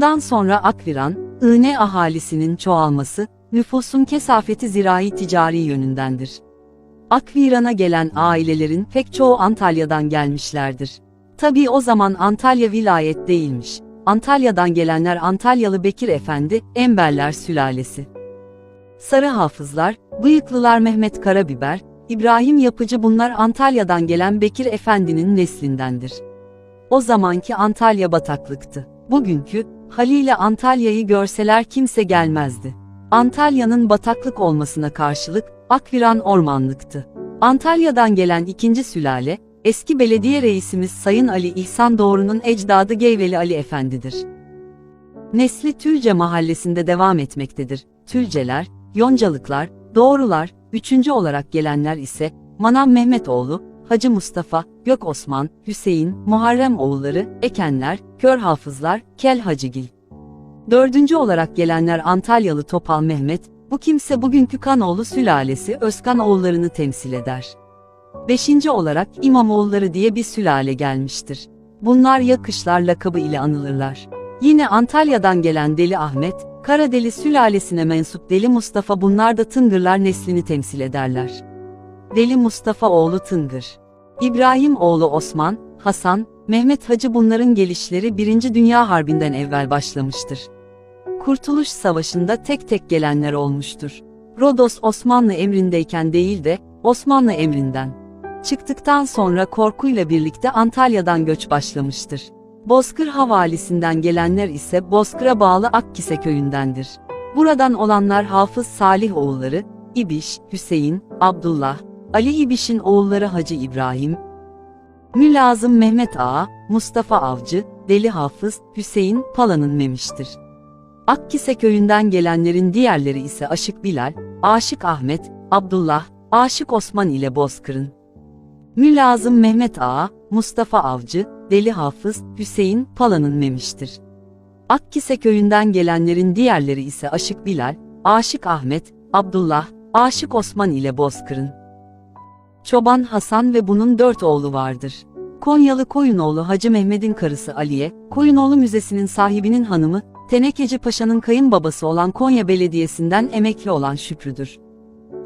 Bundan sonra Akviran, İğne ahalisinin çoğalması, nüfusun kesafeti zirai ticari yönündendir. Akviran'a gelen ailelerin pek çoğu Antalya'dan gelmişlerdir. Tabii o zaman Antalya vilayet değilmiş. Antalya'dan gelenler Antalyalı Bekir Efendi, Emberler sülalesi. Sarı hafızlar, bıyıklılar Mehmet Karabiber, İbrahim Yapıcı bunlar Antalya'dan gelen Bekir Efendi'nin neslindendir. O zamanki Antalya bataklıktı. Bugünkü, haliyle Antalya'yı görseler kimse gelmezdi. Antalya'nın bataklık olmasına karşılık, Akviran ormanlıktı. Antalya'dan gelen ikinci sülale, eski belediye reisimiz Sayın Ali İhsan Doğru'nun ecdadı Geyveli Ali Efendidir. Nesli Tülce mahallesinde devam etmektedir. Tülceler, Yoncalıklar, Doğrular, üçüncü olarak gelenler ise, Manam Mehmetoğlu, Hacı Mustafa, Gök Osman, Hüseyin, Muharrem oğulları, Ekenler, Kör Hafızlar, Kel Hacıgil. Dördüncü olarak gelenler Antalyalı Topal Mehmet, bu kimse bugünkü Kanoğlu sülalesi Özkan oğullarını temsil eder. Beşinci olarak İmamoğulları diye bir sülale gelmiştir. Bunlar Yakışlar lakabı ile anılırlar. Yine Antalya'dan gelen Deli Ahmet, Karadeli sülalesine mensup Deli Mustafa bunlar da Tıngırlar neslini temsil ederler. Deli Mustafa oğlu Tıngır. İbrahim oğlu Osman, Hasan, Mehmet Hacı bunların gelişleri 1. Dünya Harbi'nden evvel başlamıştır. Kurtuluş Savaşı'nda tek tek gelenler olmuştur. Rodos Osmanlı emrindeyken değil de, Osmanlı emrinden. Çıktıktan sonra korkuyla birlikte Antalya'dan göç başlamıştır. Bozkır Havalisi'nden gelenler ise Bozkır'a bağlı Akkise köyündendir. Buradan olanlar Hafız Salih oğulları, İbiş, Hüseyin, Abdullah, Ali İbiş'in oğulları Hacı İbrahim, Mülazım Mehmet Ağa, Mustafa Avcı, Deli Hafız, Hüseyin Pala'nın memiştir. Akkise köyünden gelenlerin diğerleri ise Aşık Bilal, Aşık Ahmet, Abdullah, Aşık Osman ile Bozkır'ın. Mülazım Mehmet Ağa, Mustafa Avcı, Deli Hafız, Hüseyin Pala'nın memiştir. Akkise köyünden gelenlerin diğerleri ise Aşık Bilal, Aşık Ahmet, Abdullah, Aşık Osman ile Bozkır'ın. Çoban Hasan ve bunun dört oğlu vardır. Konyalı Koyunoğlu Hacı Mehmet'in karısı Aliye, Koyunoğlu Müzesi'nin sahibinin hanımı, Tenekeci Paşa'nın kayınbabası olan Konya Belediyesi'nden emekli olan Şükrü'dür.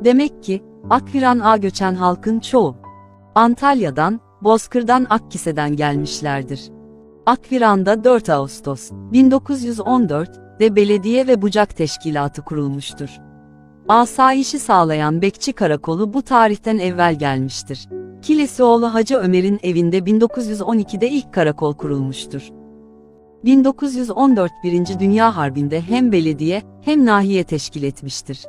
Demek ki, Akviran A göçen halkın çoğu, Antalya'dan, Bozkır'dan Akkise'den gelmişlerdir. Akviran'da 4 Ağustos 1914'de belediye ve bucak teşkilatı kurulmuştur. Asayişi sağlayan Bekçi Karakolu bu tarihten evvel gelmiştir. Kilesioğlu Hacı Ömer'in evinde 1912'de ilk karakol kurulmuştur. 1914 Birinci Dünya Harbi'nde hem belediye hem nahiye teşkil etmiştir.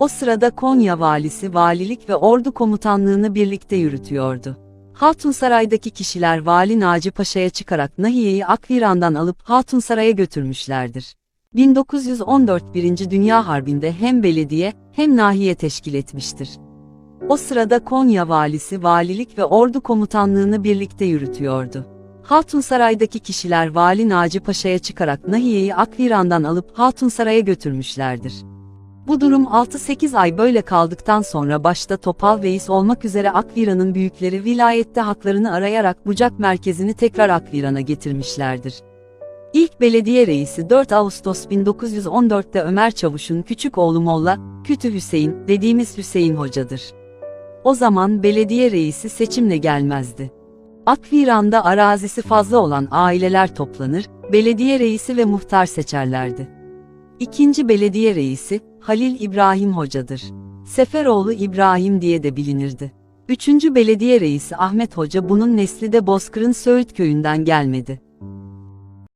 O sırada Konya valisi valilik ve ordu komutanlığını birlikte yürütüyordu. Hatunsaray'daki kişiler Vali Naci Paşa'ya çıkarak nahiyeyi Akviran'dan alıp Hatunsaray'a götürmüşlerdir. 1914 Birinci Dünya Harbi'nde hem belediye hem nahiye teşkil etmiştir. O sırada Konya valisi valilik ve ordu komutanlığını birlikte yürütüyordu. Hatunsaray'daki kişiler Vali Naci Paşa'ya çıkarak nahiyeyi Akviran'dan alıp Hatunsaray'a götürmüşlerdir. Bu durum 6-8 ay böyle kaldıktan sonra başta Topal Veys olmak üzere Akviran'ın büyükleri vilayette haklarını arayarak bucak merkezini tekrar Akviran'a getirmişlerdir. İlk belediye reisi 4 Ağustos 1914'te Ömer Çavuş'un küçük oğlu Molla, Kütü Hüseyin, dediğimiz Hüseyin Hoca'dır. O zaman belediye reisi seçimle gelmezdi. Akviran'da arazisi fazla olan aileler toplanır, belediye reisi ve muhtar seçerlerdi. İkinci belediye reisi, Halil İbrahim Hoca'dır. Seferoğlu İbrahim diye de bilinirdi. Üçüncü belediye reisi Ahmet Hoca bunun nesli de Bozkır'ın Söğüt köyünden gelmedi.